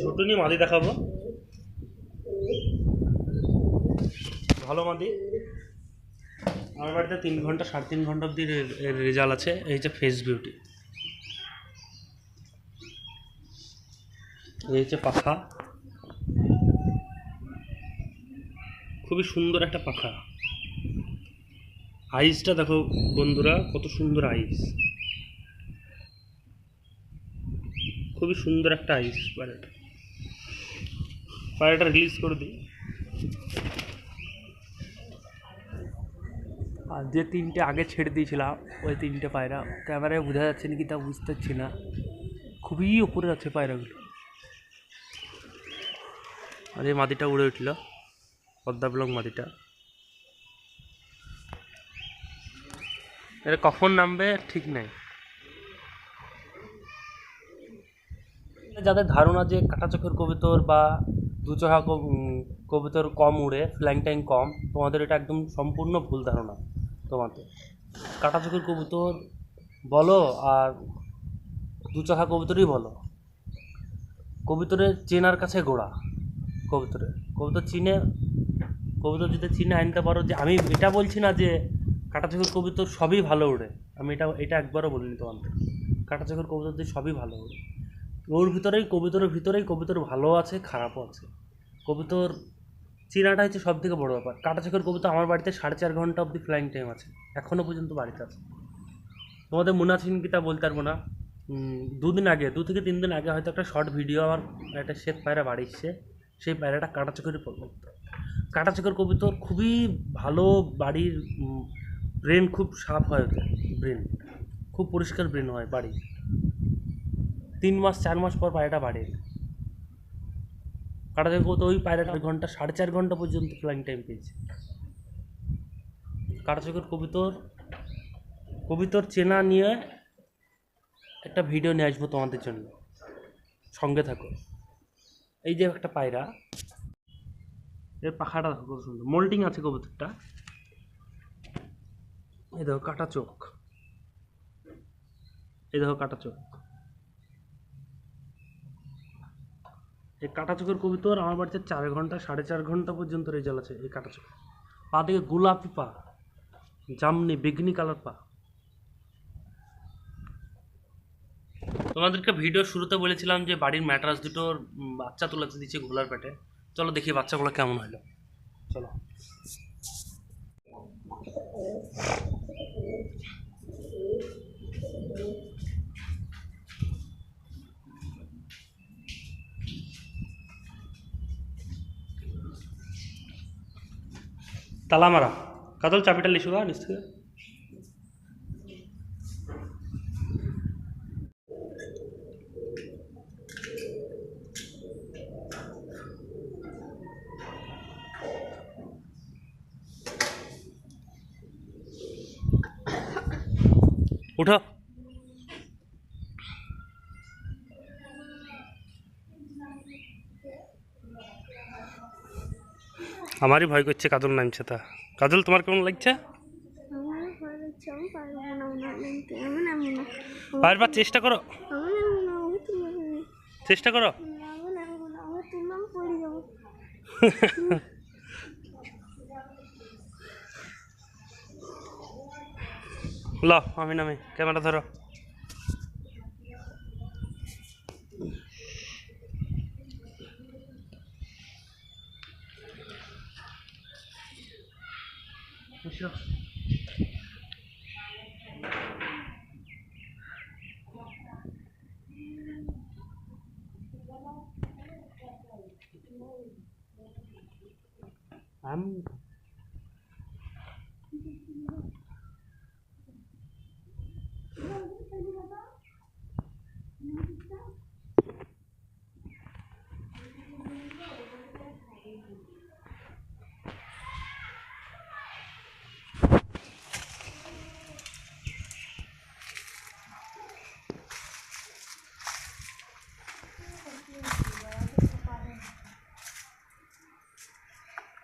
ছোট নিয়ে মাদি দেখাবো। ভালো মাদি। আমার বাড়িতে তিন ঘণ্টা, সাড়ে তিন ঘণ্টা অবধি রেজাল্ট আছে। এই যে ফেস বিউটি এই হচ্ছে পাখা। খুবই সুন্দর একটা পাখা। আইসটা দেখো বন্ধুরা, কত সুন্দর আইস খুবই সুন্দর একটা আইস পায়রাটা পায়রাটা রিলিজ করে দিই। আর যে তিনটে আগে ছেড়ে দিয়েছিলাম ওই তিনটে পায়রা, ক্যামেরায় বোঝা যাচ্ছে নাকি তা বুঝতে পারছি না। খুবই উপরে আছে পায়রাগুলো। আর এই মাদিটা উড়ে উঠল ব্লক মাদিটা এটা কখন নামবে ঠিক নেই। যাদের ধারণা যে কাটা চোখের কবিতর বা দু চোখা কবিতর কম উড়ে, ফ্ল্যাং ট্যাং কম, তোমাদের এটা একদম সম্পূর্ণ ভুল ধারণা তোমাদের। কাটা চোখের কবুতর বলো আর দু চোখা কবুতরই বলো। কবুতরের চেনার কাছে গোড়া কবুতরের কবুতর চিনে, কবুতর যদি চিনে আনতে পারো যে আমি এটা বলছি না যে কাটা চোখের কবুতর সবই ভালো ওড়ে আমি এটা এটা একবারও বলিনি তোমাদের। কাটা চোখের কবুতর দিয়ে সবই ভালো ওড়ে ওর ভিতরেই, কবুতরের ভিতরেই কবুতর ভালো আছে, খারাপও আছে। কবুতর চিনাটা হচ্ছে সব থেকে বড়ো ব্যাপার। কাটা চোখের কবুতর আমার বাড়িতে সাড়ে চার ঘণ্টা অবধি ফ্লাইং টাইম আছে। এখনও পর্যন্ত বাড়িতে আছে। তোমাদের মনে আছে কি তা বলতে পারব না। দুদিন আগে, দু থেকে তিন দিন আগে হয়তো একটা শর্ট ভিডিও আমার একটা শ্বেত পায়রা বাড়ি এসছে। সেই পায়রাটা কাটা চোখের কবুতর কাটা চোখের কবুতর খুবই ভালো বাড়ির ব্রেন খুব সাফ হয় ওদের। ব্রেন খুব পরিষ্কার ব্রেন হয় বাড়ির। তিন মাস, চার মাস পর পায়রাটা বাড়ে। কাটা চোখের কবুতর ওই পায়রাটা ঘণ্টা, সাড়ে চার ঘণ্টা পর্যন্ত ফ্লাইং টাইম পেয়েছে। কাটা চোখের কবুতর, কবিতর চেনা নিয়ে একটা ভিডিও নিয়ে আসব তোমাদের জন্য। সঙ্গে থাকো। এই যে একটা পায়রা, এর পাখাটা দেখো কত সুন্দর। মোল্টিং আছে কবুতরটা। এই দেখো কাটা চোখ। এই দেখো কাটা চোখ। এই কাটা চোখের কবিতর আমার বাড়িতে চার ঘণ্টা, সাড়ে চার ঘণ্টা পর্যন্ত রেজাল্ট আছে এই কাটা পা থেকে গোলাপি পা, জামনি, বেগনি কালার পা। তোমাদেরকে ভিডিও শুরুতে বলেছিলাম যে বাড়ির ম্যাট্রাস দুটোর বাচ্চা তুলাতে দিচ্ছে ঘোলার পেটে। চলো দেখি বাচ্চাগুলো কেমন হলো। চলো। তালা মারা तलामरा। कथल चपेटल इशूगा नीस्त उठा। আমারই ভয় করছে, কাজল নামছে তা। কাজল, তোমার কেমন লাগছে? বারবার চেষ্টা করো। চেষ্টা করো। ল, আমি নামি, ক্যামেরা ধরো। micro. Amin. Um.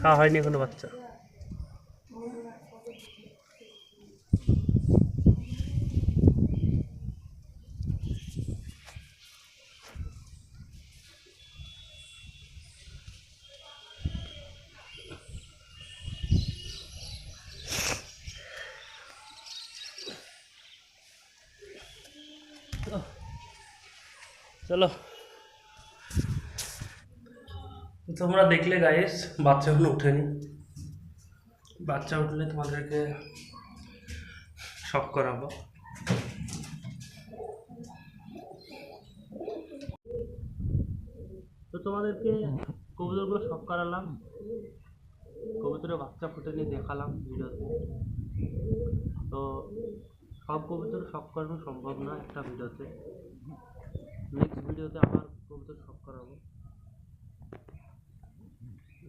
খাওয়া হয়নি এখনও বাচ্চা? চলো তো তোমরা দেখলে গাইস বাচ্চা এখনও উঠেনি বাচ্চা উঠলে তোমাদেরকে শখ করাবো। তো তোমাদেরকে কবুতরগুলো শখ করালাম কবুতরের বাচ্চা ফুটেনি দেখালাম ভিডিওতে। তো সব কবুতর শখ করানো সম্ভব না একটা ভিডিওতে। নেক্সট ভিডিওতে আবার কবুতর শখ করাবো।